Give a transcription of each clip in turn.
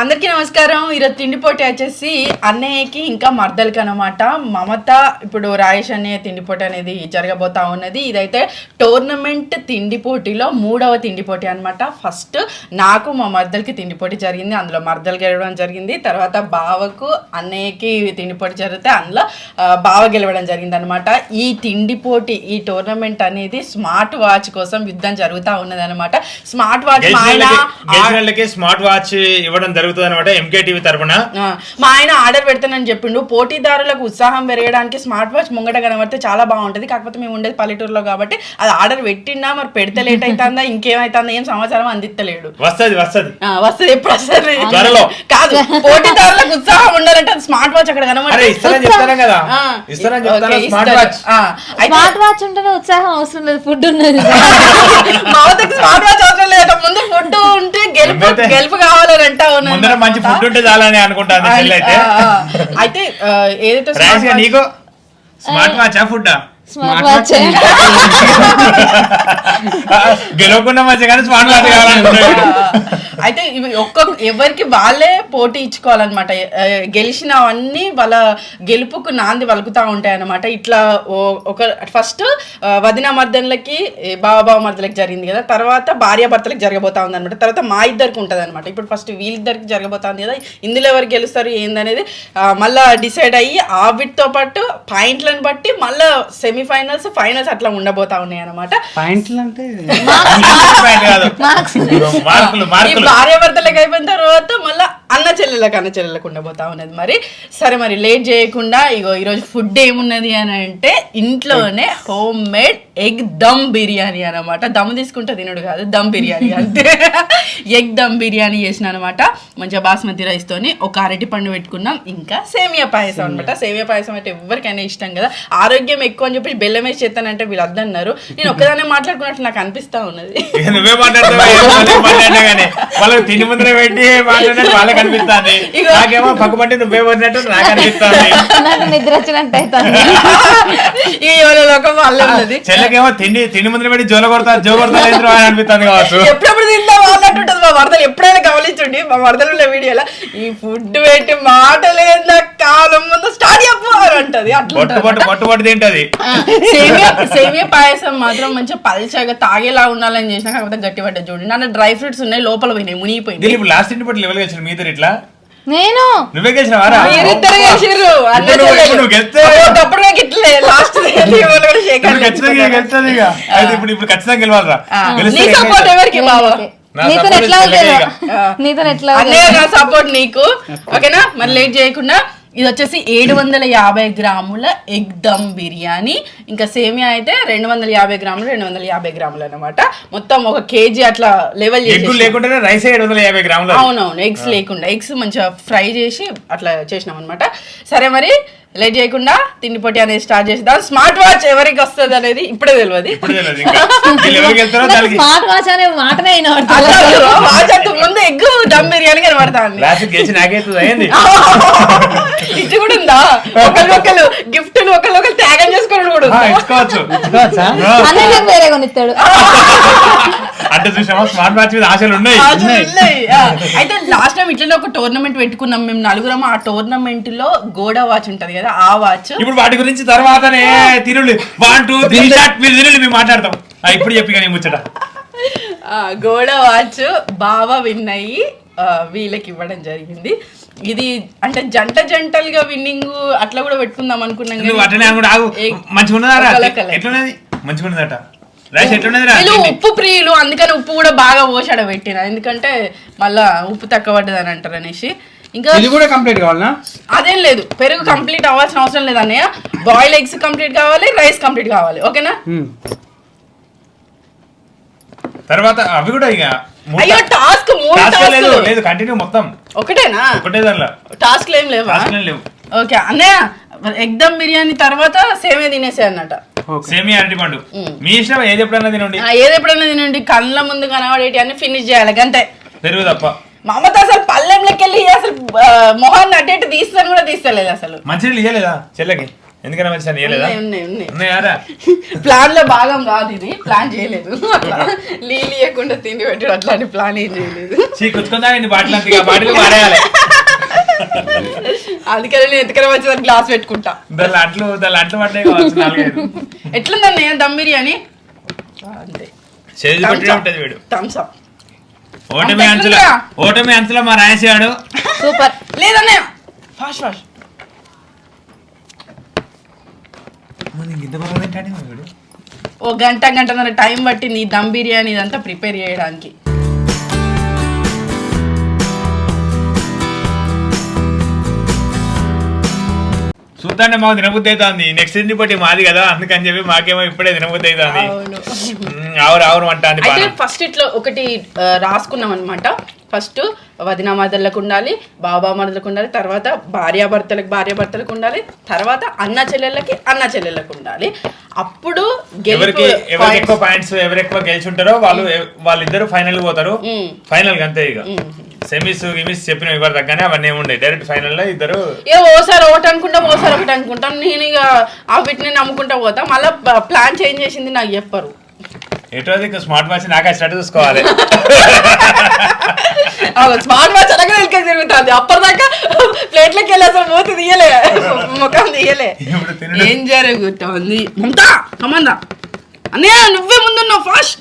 అందరికీ నమస్కారం. ఈరోజు తిండి పోటీ వచ్చేసి అన్నయ్యకి ఇంకా మర్దలకి అనమాట మమత ఇప్పుడు రాయేష్ అన్నయ్య తిండి పోటీ అనేది జరగబోతా ఉన్నది. ఇదైతే టోర్నమెంట్ తిండి పోటీలో మూడవ తిండి పోటీ అనమాట ఫస్ట్ నాకు మా మర్దలకి తిండి పోటీ జరిగింది. అందులో మర్దలు గెలవడం జరిగింది. తర్వాత బావకు అన్నయ్యకి తిండి పోటీ జరిగితే అందులో బావ గెలవడం జరిగింది అనమాట ఈ తిండి పోటీ ఈ టోర్నమెంట్ అనేది స్మార్ట్ వాచ్ కోసం యుద్ధం జరుగుతూ ఉన్నది అనమాట స్మార్ట్ వాచ్ స్మార్ట్ వాచ్ ఇవ్వడం జరుగుతుంది అనమాట ఎంకే టీవీ తరపున. ఆ, మా ఆయన ఆర్డర్ పెడతానని చెప్పిండు. పోటీదారులకు ఉత్సాహం పెరగడానికి స్మార్ట్ వాచ్ ముంగట కనబడితే చాలా బాగుంటది. కాకపోతే మేము ఉండేది పల్లెటూరులో కాబట్టి అది ఆర్డర్ పెట్టినా మరి పెడితే లేట్ అవుతుందా ఇంకేమైతుందా ఏం సమాచారం అందిస్తలేడు. వస్తది వస్తది. ఆ, వస్తుంది ఎప్పుడు వస్తుంది. కాదు పోటీదారులకు ఉత్సాహం ఉండాలంటే స్మార్ట్ వాచ్ అక్కడ స్మార్ట్. వాచ్. ఆ, అయితే స్మార్ట్ వాచ్ ఉంటేనే ఉత్సాహం అవసరం లేదు ఫుడ్ ఉన్నది. మా స్మార్ట్ వాచ్ అవసరం లేదు. ముందు ఫుడ్ ఉంటే గెలుపు? గెలుపు కావాలని అంటా ఉన్నాను. ముందర మంచి ఫుడ్ ఉంటే చాలని అనుకుంటాను అయితే. ఏదైతే నీకు smart watch food smart watch. గెలవకుండా మంచి కానీ స్మార్ట్ వాచ్ కావాలనుకుంటున్నాడు అయితే ఇవి ఒక్కొక్క ఎవరికి వాళ్ళే పోటీ ఇచ్చుకోవాలన్నమాట. ఆ, గెలిచినవన్నీ వాళ్ళ గెలుపుకు నాంది వలుకుతా ఉంటాయి అన్నమాట ఇట్లా ఒక ఫస్ట్ వదిన మర్దనలకి బావ బావ మర్దలకి జరిగింది కదా. తర్వాత భార్య భర్తలకు జరగబోతా ఉంది అనమాట తర్వాత మా ఇద్దరికి ఉంటుంది అనమాట ఇప్పుడు ఫస్ట్ వీళ్ళిద్దరికి జరగబోతుంది కదా. ఇందులో ఎవరు గెలుస్తారు ఏందనేది మళ్ళా డిసైడ్ అయ్యి ఆ వీటితో పాటు పాయింట్లను బట్టి మళ్ళా సెమీఫైనల్స్ ఫైనల్స్ అట్లా ఉండబోతా ఉన్నాయి అనమాట పాయింట్లు అంటే పాయింట్ కాదు మార్కులు ఈ మార్కులు. భార్య భర్తలకు అయిపోయిన తర్వాత మళ్ళీ అన్న చెల్లెలకు అన్న చెల్లెలకు ఉండబోతా ఉన్నది మరి. సరే మరి లేట్ చేయకుండా ఇగో ఈరోజు ఫుడ్ ఏమున్నది అని అంటే ఇంట్లోనే home made egg dum biryani అనమాట దమ్ తీసుకుంటే తినడు కాదు దమ్ బిర్యానీ అంతే. ఎగ్ దమ్ బిర్యానీ చేసిన అనమాట మంచిగా బాస్మతి రైస్ తోని ఒక అరటి పండు పెట్టుకున్నాం. ఇంకా సేమియా పాయసం అనమాట సేమియా పాయసం అంటే ఎవరికైనా ఇష్టం కదా. ఆరోగ్యం ఎక్కువ అని చెప్పి బెల్లం వేసి చేస్తానంటే వీళ్ళు అద్దన్నారు నేను ఒక్కదానే మాట్లాడుకున్నట్టు నాకు అనిపిస్తా ఉన్నది. నువ్వే మాట్లాడతావా. అనిపిస్తుంది. నాకేమో పక్కపట్టి నువ్వే నాకు అనిపిస్తుంది నాకు నిద్ర వచ్చినట్టు అవుతుంది ఈ ఎవరి లోకం వాళ్ళే ఉన్నది. చెల్లకేమో తిండి తిండి ముందర పెట్టి జోల కొడతా జో కొడతా లేదు అని అనిపిస్తుంది కావచ్చు. ఎప్పుడెప్పుడు తింటా అన్నట్టుంటది మా వరదలు. ఎప్పుడైనా గమనించండి మా వరదలు ఉన్న వీడియోలో ఈ ఫుడ్ పెట్టి మాటలేందా కాలం ముందు స్టార్ట్ చెప్పు అని అంటది అట్లా పొట్టు పొట్టు పొట్టు పొట్టు తింటది. సేమియా సేమియా పాయసం మాత్రం మంచిగా పల్చగా తాగేలా ఉండాలని చేసిన కాకపోతే గట్టి పడ్డ చూడండి నన్ను డ్రై ఫ్రూట్స్ ఉన్నాయి లోపల పోయినాయి ఇప్పుడు లాస్ట్ ఇంటి పట్టు లెవెల్ గెలిచిన మీ ఇట్లా? నేను? నువ్వే గెలిచినవారా మీరిద్దరు నువ్వు- గెలిస్తే- అప్పుడు లాస్ట్ ఖచ్చితంగా గెలుస్తుంది ఇక. అయితే ఇప్పుడు ఇప్పుడు ఖచ్చితంగా గెలవాలరా. నీ సపోర్ట్ ఎవరికి బావా? నీతో ఎట్లా. నీతో ఎట్లా అన్నయ్య నా సపోర్ట్ నీకు. ఓకేనా? మరి లేట్ చేయకుండా ఇది వచ్చేసి ఏడు వందల యాభై గ్రాముల ఎగ్ దమ్ బిర్యానీ. ఇంకా సేమియా అయితే రెండు వందల యాభై గ్రాములు రెండు వందల యాభై గ్రాములు అనమాట మొత్తం ఒక కేజీ అట్లా లెవెల్ లేకుండానే రైస్ ఏడు వందల యాభై గ్రాములు అవునవును ఎగ్స్ లేకుండా ఎగ్స్ మంచిగా ఫ్రై చేసి అట్లా చేసినాం అనమాట సరే మరి లేట్ చేయకుండా తిండి పొట్టి అనేది స్టార్ట్ చేద్దాం స్మార్ట్ వాచ్ ఎవరికి వస్తుంది అనేది ఇప్పుడే తెలియదు స్మార్ట్ వాచ్ అనే మాటనే అయినా వాచ్ అంటూ ముందు ఎగ్ దమ్ బిర్యానీ కనబడతా ఉంది లాస్ట్ గెలిచి నాకైతుంది అయింది. ఇది కూడా ఉందా? ఒకరికొకరు ఒకరికొకరు త్యాగం చేసుకోవడం కూడా ఉందా? ఇచ్చుకోవచ్చు ఇచ్చుకోవచ్చా అన్నయ్య వేరే కొనిస్తాడు. అంటే చూసామా స్మార్ట్ వాచ్ మీద ఆశలు ఉన్నాయి. ఆశలు ఉన్నాయి. ఆ, అయితే లాస్ట్ టైం ఇట్లనే ఒక టోర్నమెంట్ పెట్టుకున్నాం మేము నలుగురం. ఆ టోర్నమెంట్లో గోడ వాచ్ ఉంటది కదా ఆ వాచ్ ఇప్పుడు వాటి గురించి తర్వాతనే తిరుళ్ళు. వన్ టూ త్రీ స్టార్ట్ మీరు తిరుళ్ళు మేము మాట్లాడతాం. ఆ, ఇప్పుడు చెప్పి కానీ ముచ్చట. గోడ వాచ్ బాగా విన్ అయ్యి ఆ, వీళ్ళకి ఇవ్వడం జరిగింది. ఇది అంటే జంట జంటలుగా విన్నింగ్ అట్లా కూడా పెట్టుకుందాం అనుకున్నాం నువ్వు అట్లనే అనుకుంటా ఆగు. మంచిగా. ఎట్లున్నది మంచిగా ఉన్నదట రైస్ ఎట్లున్నది? రా వీళ్ళు ఉప్పు ప్రియులు. అందుకని ఉప్పు కూడా బాగా పోసాడ పెట్టిన. ఎందుకంటే మళ్ళా ఉప్పు తక్కువ పడ్డది అని అంటారు అనేసి. ఇంకా ఇది కూడా కంప్లీట్ కావాలనా? అదేం లేదు. పెరుగు కంప్లీట్ అవ్వాల్సిన అవసరం లేదు అన్నయ్య. బాయిల్ ఎగ్స్ కంప్లీట్ కావాలి రైస్ కంప్లీట్ కావాలి. ఓకేనా. తర్వాత అవి కూడా ఇక అయ్యో టాస్క్ మూడు task లేదు టాస్క్ లేదు కంటిన్యూ మొత్తం. ఒకటేనా? ఒకటే దానిలో. టాస్క్ ఏం లేవా? టాస్క్ లేవు. ఓకే అన్నయ్య ఎగ్దమ్ బిర్యానీ తర్వాత సేమే తినేసే అన్నట. ఓకే. సేమి అరటి పండు. మీ ఇష్టం ఏది ఎప్పుడన్నా తినండి. ఆ, ఏది ఎప్పుడైనా తినండి. కళ్ళ ముందు కనబడేటి అన్ని ఫినిష్ చేయాలి అంతే. పెరుగు తప్ప. మమత అసలు పల్లెంలోకి వెళ్ళి అసలు మొహాన్ని అటు ఇటు తీస్తాను కూడా తీస్తలేదు అసలు. మంచినీళ్ళు ఇయ్యలేదా చెల్లెకి? ఎందుకన్నా మంచి అని లేదా ఉన్నాయి, ఉన్నాయి, ఉన్నాయి. ఉన్నాయారా ప్లాన్ లో భాగం కాదు ఇది. ప్లాన్ చేయలేదు. నీళ్ళు ఇవ్వకుండా తిండి పెట్టాడు అట్లాంటి ప్లాన్ ఏం చేయలేదు. చీ కుచ్చుకుందా బాటిల్ అంత బాటిల్ పారేయాలి అందుకని నేను ఎంతకైనా వచ్చేదాన్ని గ్లాస్ పెట్టుకుంటా. దాని అంట్లు దాని అంట్లు నాలుగైదు. ఎట్లుందండి? దమ్ బిర్యానీ? అంతే. చేసి పెట్టే ఉంటుంది వీడు. థమ్స్ అప్ ఓటమి అంచుల? ఓటమి అంచుల మా రాసేవాడు సూపర్ లేదన్నయ్య. ఫాస్ట్ ఫాస్ట్ ఇంత బాగా తింటాడే వీడు ఓ గంట గంటన్నర టైం పట్టింది దమ్ బిర్యానీ ఇదంతా ప్రిపేర్ చేయడానికి. చూద్దాంటే మాకు తినబుద్ధి అవుతుంది. నెక్స్ట్ ఇంటి పట్టి మాది కదా అందుకని చెప్పి మాకేమో ఇప్పుడే తినబుద్ధి అవుతుంది. అవును. పానం ఫస్ట్ ఇట్లా ఒకటి రాసుకున్నాం అనమాట ఫస్ట్ వదిన మరదలకు ఉండాలి బాబా మరదలకు ఉండాలి తర్వాత భార్యాభర్తలకు భార్యాభర్తలకు ఉండాలి తర్వాత అన్న చెల్లెళ్ళకి అన్న చెల్లెళ్ళకి ఉండాలి. అప్పుడు ఎవరికి గెలుపు పాయింట్స్ ఎవరు ఎక్కువ గెలిచుంటారో వాళ్ళు వాళ్ళిద్దరు ఫైనల్ పోతారు. ఫైనల్ అంతే ఇక. సెమీస్ గిమిస్ చెప్పిన ఇవ్వరు తగ్గనే అవన్నీ ఉండే. డైరెక్ట్ ఫైనల్లో ఇద్దరు ఏ ఓసారి ఒకటి అనుకుంటాం ఓసారి ఒకటి అనుకుంటాం. నేను ఇక ఆ వీటిని నమ్ముకుంటా పోతా. మళ్ళీ ప్లాన్ చేంజ్ చేసింది నాకు చెప్పరు. ఎటో దిక్కు స్మార్ట్ వాచ్ నాకే స్టార్ట్ చూసుకోవాలి. స్మార్ట్ వాచ్ అలాగే వెళ్ళి తిరుగుతుంది. అప్పటిదాకా ప్లేట్లకి వెళ్ళి అసలు మూతి తీయలే. ముఖం తీయలే. ఏం జరుగుతుంది? మమతా కమందా అన్నయ్య నువ్వే ముందున్నావు ఫాస్ట్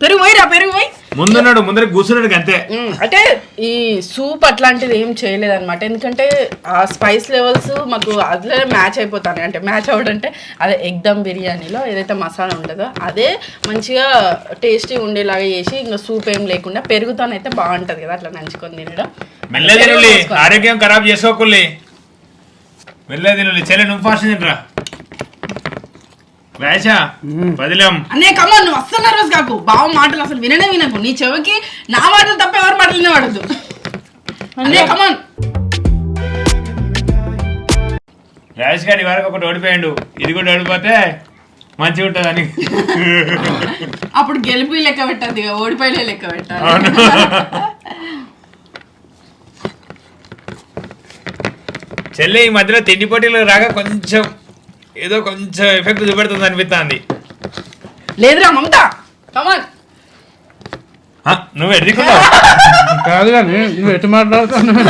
పెరుగు పోయిరా పెరుగు పోయి. ముందున్నాడు ముందర కూర్చున్నాడు అంతే అంటే ఈ సూప్ అట్లాంటిది ఏం చేయలేదన్నమాట. ఎందుకంటే ఆ స్పైస్ లెవెల్స్ మాకు అట్లే మ్యాచ్ అయిపోతాయి అంటే మ్యాచ్ అవ్వడం అంటే అదే ఎగ్ దమ్ బిర్యానీలో ఏదైతే మసాలా ఉంటుందో అదే మంచిగా టేస్టీ ఉండేలాగా చేసి ఇంకా సూప్ ఏం లేకుండా పెరుగుతోనైతే బాగుంటది కదా అట్లా నంచుకొని తినడం. ఆరోగ్యం ఖరాబ్ చేసుకోకుల్లి. మెల్ల తినులి చెల్లె నువ్వు ఫాస్ట్ తినరా? వేషా వదిలేం. అన్నయ్య కమ్మ నువ్వు అస్సలు నర్వస్ కాకు. బావ మాటలు అసలు విననే వినకు. నీ చెవికి నా మాటలు తప్ప ఎవరి మాటలు వినబడద్దు అన్నయ్య కమాన్ రాజేష్ గారి వరకు ఒకటి ఓడిపోయాడు. ఇది కూడా ఓడిపోతే మంచిగా ఉంటుంది అని అప్పుడు గెలిపి లెక్క పెట్టద్దు ఓడిపోయిన లెక్క పెట్టాలి. చెల్లె ఈ మధ్యలో తిండి పోటీలు రాగా కొంచెం ఏదో కొంచెం ఎఫెక్ట్ చూపెడుతుంది అనిపిస్తుంది లేదురా మమత కమాన్ నువ్వు ఎదుర్కొన్నావు కాదు కానీ నువ్వు ఎటు మాట్లాడుతున్నావు?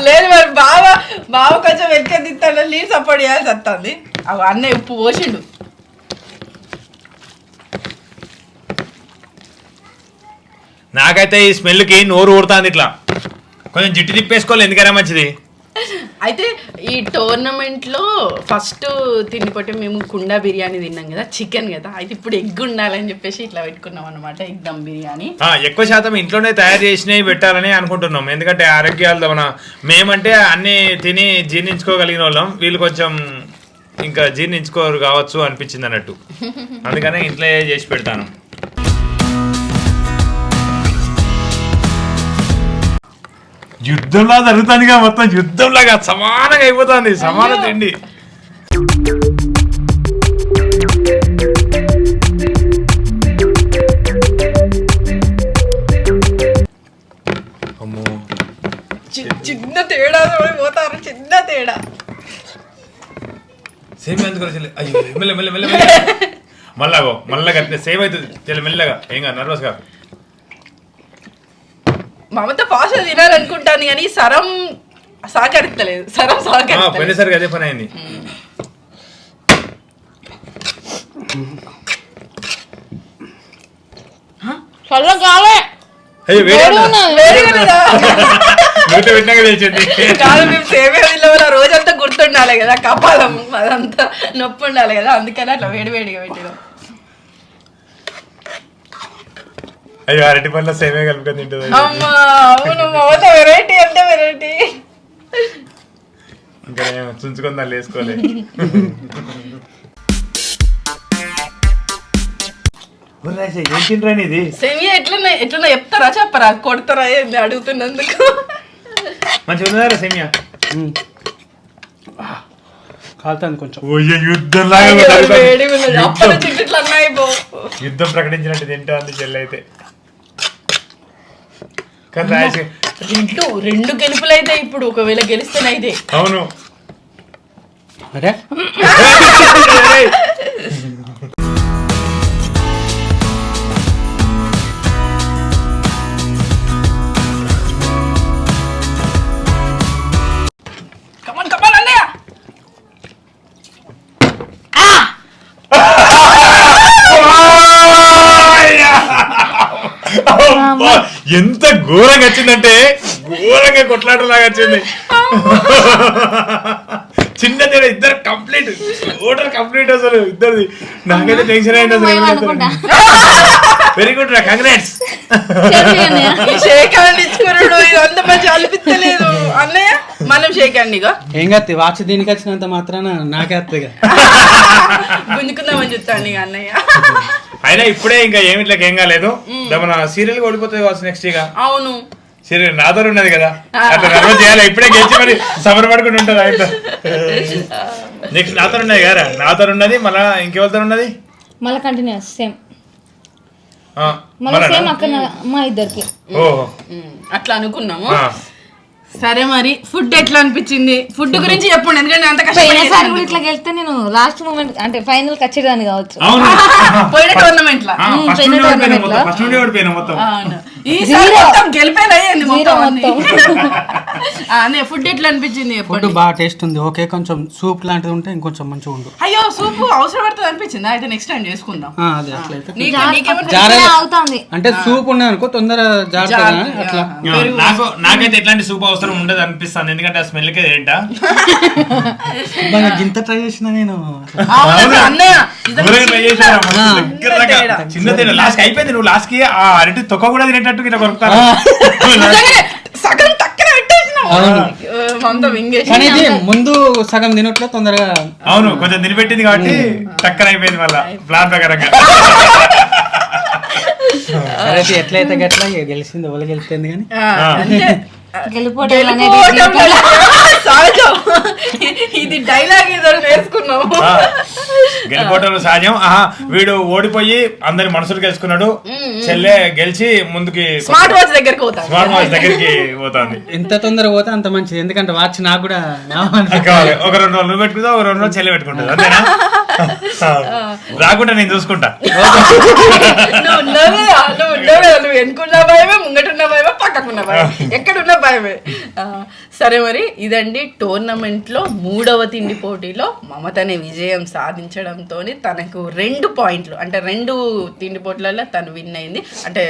లేదు మరి బావ బావ కొంచెం వెనక తిత్తాడు నీరు సపోర్ట్ చేయాల్సి వస్తుంది అవి అన్నయ్య ఉప్పు పోసిండు. నాకైతే ఈ స్మెల్కి నోరు ఊరుతుంది ఇట్లా. కొంచెం జిట్టు తిప్పేసుకోవాలి ఎందుకైనా మంచిది. అయితే ఈ టోర్నమెంట్లో ఫస్ట్ తిండిపోతే మేము కుండ బిర్యానీ తిన్నాం కదా చికెన్ కదా. అయితే ఇప్పుడు ఎగ్ ఉండాలని చెప్పేసి ఇట్లా పెట్టుకున్నాం అనమాట ఎగ్ దమ్ బిర్యానీ. ఎక్కువ శాతం ఇంట్లోనే తయారు చేసినవి పెట్టాలని అనుకుంటున్నాం. ఎందుకంటే ఆరోగ్యాలు మన మేమంటే అన్ని తిని జీర్ణించుకోగలిగిన వాళ్ళం. వీళ్ళు కొంచెం ఇంకా జీర్ణించుకోరు కావచ్చు అనిపించింది అన్నట్టు. అందుకనే ఇంట్లో చేసి పెడతాను. యుద్ధంలా జరుగుతుందిగా మొత్తం యుద్ధంలాగా సమానంగా అయిపోతుంది సమాన తిండి. అమ్మో. చి- చిన్న తేడా పోతారు చిన్న తేడా. సేమ్ వచ్చి అయ్యో మెల్ల మెల్ల మెల్ల మెల్ల. మళ్ళాగో మళ్ళా కట్టిన సేమ్ అవుతుంది చాలా మెల్లగా. ఏం కాదు నర్వస్గా మమత ఫాస్ట్ తినాలనుకుంటాను కానీ సరం సహకరిస్తలేదు సరం పోయినసరికి అదే పని అయింది. చల్ల కాలే రోజంతా గుర్తుండాలి కదా కపాలం అదంతా నొప్పి ఉండాలి కదా అందుకని అట్లా వేడి వేడిగా పెట్టడం అయ్యో అరటి పనుల సేమే కలుపుకొని తింటుంది. అమ్మా అవును మమత వెరైటీ అంటే వెరైటీ ఇంకా నేను చుంచుకొని దాన్ని వేసుకోలే. ఏం తింటారని ఇది సేమియా ఎట్లున్నా ఎట్లున్నా చెప్తారా చెప్పరా? కొడతారా ఏంది అడుగుతున్నందుకు? మంచిగా ఉన్నదా సేమియా? కాలుతాను కొంచెం. ఓయ్య యుద్ధంలాగా అయ్యో, జరుగుతుంది. వేడిగా ఉన్నది. అప్పటి యుద్ధం. నుంచి ఇట్లా అన్నాయి పో యుద్ధం ప్రకటించినట్టు తింటా అంది చెల్లి అయితే కానీ రెండు రెండు గెలుపులు అయితే ఇప్పుడు ఒకవేళ గెలిస్తేనైతే అవును. అరే ఎంత ఘోరంగా వచ్చిందంటే ఘోరంగా కొట్లాటలాగా వచ్చింది. చిన్న తేడా ఇద్దరు కంప్లీట్ ఓటర్ కంప్లీట్ అసలు ఇద్దరిది. నాకైతే టెన్షన్ అయింది అసలు. వెరీ గుడ్ రా కంగ్రాట్స్ అన్నయ్య. ఈ షేక్ హ్యాండ్ ఇచ్చుకున్నాడు ఇది అంత మంచి అనిపించలేదు అన్నయ్య మనం షేక్ హ్యాండ్ ఇక ఏం కత్తి వాచ్ దీనికి వచ్చినంత మాత్రాన నాకే వస్తాయి గుంజుకుందామని చెప్తాను ఇక అన్నయ్య. అయినా ఇప్పుడే ఇంకా ఏమి ఇట్లా ఏం కాలేదు. మన సీరియల్ ఓడిపోతుంది కావచ్చు నెక్స్ట్ ఇక. అవును. సీరియల్ నాతో ఉన్నది కదా. అట్లా చేయాలి. ఇప్పుడే గెలిచి మరి సమర్ పడుకుంటూ ఉంటుంది ఆయన. నెక్స్ట్ నాతో ఉన్నది కదా నాతో ఉన్నది మళ్ళా ఇంకెవరితో ఉన్నది? మళ్ళీ కంటిన్యూస్ సేమ్ ఆ, మళ్ళీ? సేమ్ అక్కడ మా ఇద్దరికి. ఓహో. ఉమ్, అట్లా అనుకున్నాము. ఆ. సరే మరి ఫుడ్ ఎట్లా అనిపించింది? ఫుడ్ గురించి చెప్పండి ఎందుకంటే అంత పోయినసారి కూడా కష్టపడి ఇట్లా గెలిస్తే నేను లాస్ట్ మూమెంట్ అంటే ఫైనల్ వచ్చేదాన్ని కావచ్చు. అవును. పోయిన టోర్నమెంట్ లా? ఫస్ట్ పోయిన నుండి ఓడిపోయినా tournament మొత్తం లో. ఫస్ట్ నుండి ఓడిపోయినా మొత్తం. అవును. అనే ఫుడ్ ఎట్లా అనిపించింది ఫుడ్ బాగా టేస్ట్ ఉంది. ఓకే కొంచెం సూప్ లాంటిది ఉంటే ఇంకొంచెం మంచిగా ఉండు. అయ్యో సూప్ అవసరం పడుతుంది అనిపించింది? అయితే నెక్స్ట్ టైం చేసుకుందాం. ఆ, అదే అట్లయితే అంటే సూప్ ఉన్నది అనుకో తొందర అట్లా. నాకు నాకైతే ఎట్లాంటి సూప్ అవసరం ఉండదు అనిపిస్తుంది. ఎందుకంటే ఆ స్మెల్కి ఏంటా? బాగా గింత ట్రై చేసిన నేను. చిన్న లాస్ట్ అయిపోయింది నువ్వు లాస్ట్కి ఆ అరటి తొక్క కూడా తినేటట్టు ఇట్లా కొరుకుతాను నిజంగానే సగం కానీ ముందు సగం తినట్లో తొందరగా అవును కొంచెం తినిపెట్టింది కాబట్టి టక్కన అయిపోయింది మళ్ళా ప్లాన్ ప్రకారంగా. ఎట్లయితే గట్లా గెలిచింది ఎవరు గెలిచింది కానీ సహజం ఇది డైలాగ్ ఏదో ఆ, గెలిపోవటం సహజం ఆహా వీడు ఓడిపోయి అందరి మనసులు గెలుచుకున్నాడు. చెల్లె గెలిచి ముందుకి స్మార్ట్ వాచ్ దగ్గరికి పోతాను స్మార్ట్ వాచ్ దగ్గరికి పోతుంది. ఎంత తొందర పోతే అంత మంచిది. ఎందుకంటే వాచ్ నాకు కూడా కావాలి. ఒక రెండు రోజులు పెట్టుకుంటావు ఒక రెండు రోజులు చెల్లె పెట్టుకుంటుంది. అంతేనా. రాకుండా నేను చూసుకుంటా. నువ్వు వెనుకున్న భయమే ముంగటున్న భయమే పక్కకున్న భయమే. ఎక్కడున్న భయమే? సరే మరి ఇదండి టోర్నమెంట్లో మూడవ తిండి పోటీలో మమతనే విజయం సాధించడంతో తనకు రెండు పాయింట్లు అంటే రెండు తిండి పోటీలలో తను విన్ అయింది. అంటే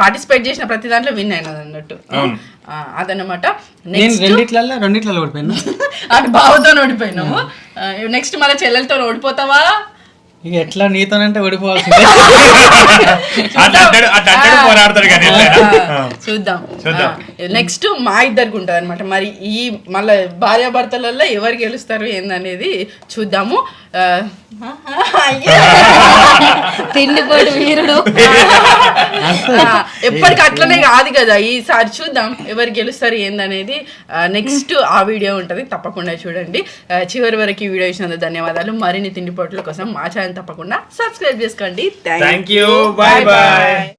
పార్టిసిపేట్ చేసిన ప్రతి దాంట్లో విన్ అయినది అన్నట్టు. నెక్స్ట్ రెండిట్లలో రెండిట్లలో ఓడిపోయాను. అటు బావతో ఓడిపోయినాము. నెక్స్ట్ మళ్ళీ చెల్లెలతో ఓడిపోతావా? ఇక ఎట్లా నీతోనంటే ఓడిపోవాల్సిందే పోరాడతాడు కానీ. చూద్దాం. చూద్దాం. నెక్స్ట్ మా ఇద్దరికి ఉంటుంది అనమాట మరి ఈ మళ్ళీ భార్యాభర్తలలో ఎవరు గెలుస్తారు ఏందనేది చూద్దాము. తిండిపోటు వీరుడు. ఎప్పటికి అట్లనే కాదు కదా. ఈసారి చూద్దాం ఎవరు గెలుస్తారు ఏందనేది. నెక్స్ట్ ఆ వీడియో ఉంటుంది. తప్పకుండా చూడండి. చివరి వరకు ఈ వీడియో ఇచ్చినందుకు ధన్యవాదాలు. మరిన్ని తిండిపోట్ల కోసం మా ఛానల్ తప్పకుండా సబ్స్క్రైబ్ చేసుకోండి. Thank you bye bye